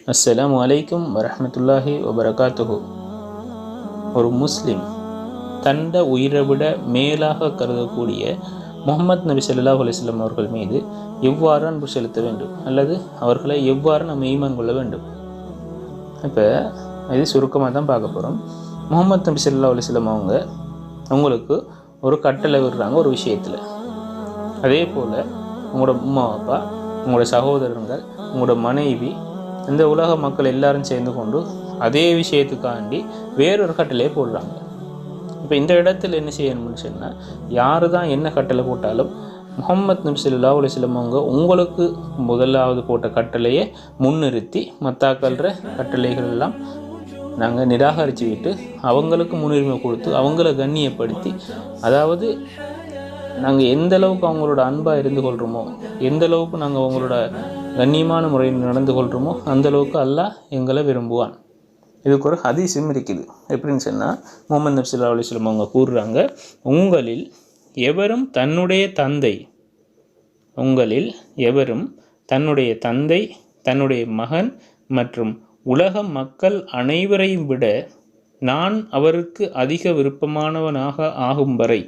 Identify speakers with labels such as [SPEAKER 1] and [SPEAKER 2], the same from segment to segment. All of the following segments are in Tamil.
[SPEAKER 1] அஸ்ஸலாமு அலைக்கும் வரமத்துல்லாஹி வபரகாத்துஹு ஒரு முஸ்லிம் தண்ட உயிரை விட மேலாக கருதக்கூடிய முகமது நபி ஸல்லல்லாஹு அலிஸ்லாம் அவர்கள் மீது எவ்வாறு அன்பு செலுத்த வேண்டும்? அல்லது அவர்களை எவ்வாறு நம்ம ஈமான் கொள்ள வேண்டும்? இப்போ இது சுருக்கமாக தான் பார்க்க போகிறோம் முகமது நபி ஸல்லல்லாஹு அலிஸ்லாம் அவங்க உங்களுக்கு ஒரு கட்டளை விடுறாங்க ஒரு விஷயத்தில். அதே போல் உங்களோட அம்மா அப்பா உங்களோட சகோதரங்கள் உங்களோட மனைவி இந்த உலக மக்கள் எல்லாரும் சேர்ந்து கொண்டு அதே விஷயத்துக்காண்டி வேறொரு கட்டளையை போடுறாங்க. இப்போ இந்த இடத்துல என்ன செய்யணும்னு சொன்னால் யார் தான் என்ன கட்டளை போட்டாலும் முகமது நபிசல்லா உலக அலைஹி அவங்க உங்களுக்கு முதலாவது போட்ட கட்டளையை முன்னிறுத்தி மத்தாக்கள்ற கட்டளைகள் எல்லாம் நாங்கள் நிராகரித்து விட்டு அவங்களுக்கு முன்னுரிமை கொடுத்து அவங்கள கண்ணியப்படுத்தி அதாவது நாங்கள் எந்த அளவுக்கு அவங்களோட அன்பாக இருந்து கொள்கிறோமோ எந்த அளவுக்கு நாங்கள் அவங்களோட கண்ணியமான முறையில் நடந்து கொள்கிறோமோ அந்தளவுக்கு அல்லாஹ் எங்களை விரும்புவான். இதுக்கு ஒரு ஹதீஸும் இருக்குது. எப்படின்னு சொன்னால் முகமது நபி ஸல்லல்லாஹு அலைஹி அவங்க கூறுறாங்க உங்களில் எவரும் தன்னுடைய தந்தை உங்களில் எவரும் தன்னுடைய தந்தை தன்னுடைய மகன் மற்றும் உலக மக்கள் அனைவரையும் விட நான் அவருக்கு அதிக விருப்பமானவனாக ஆகும் வரை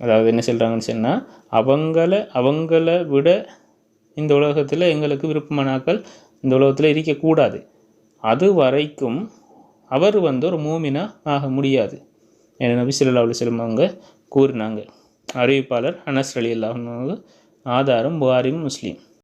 [SPEAKER 1] அதாவது என்ன சொல்கிறாங்கன்னு சொன்னால் அவங்கள அவங்கள விட இந்த உலகத்தில் எங்களுக்கு விருப்பமானாக்கள் இந்த உலகத்தில் இருக்கக்கூடாது. அது வரைக்கும் அவர் வந்து ஒரு மூமினா ஆக முடியாது. என நபி ஸல்லல்லாஹு அவங்க கூறினாங்க. அறிவிப்பாளர் அனஸ் அலி அல்லாஹ் ஆதாரம் புகாரிம் முஸ்லீம்.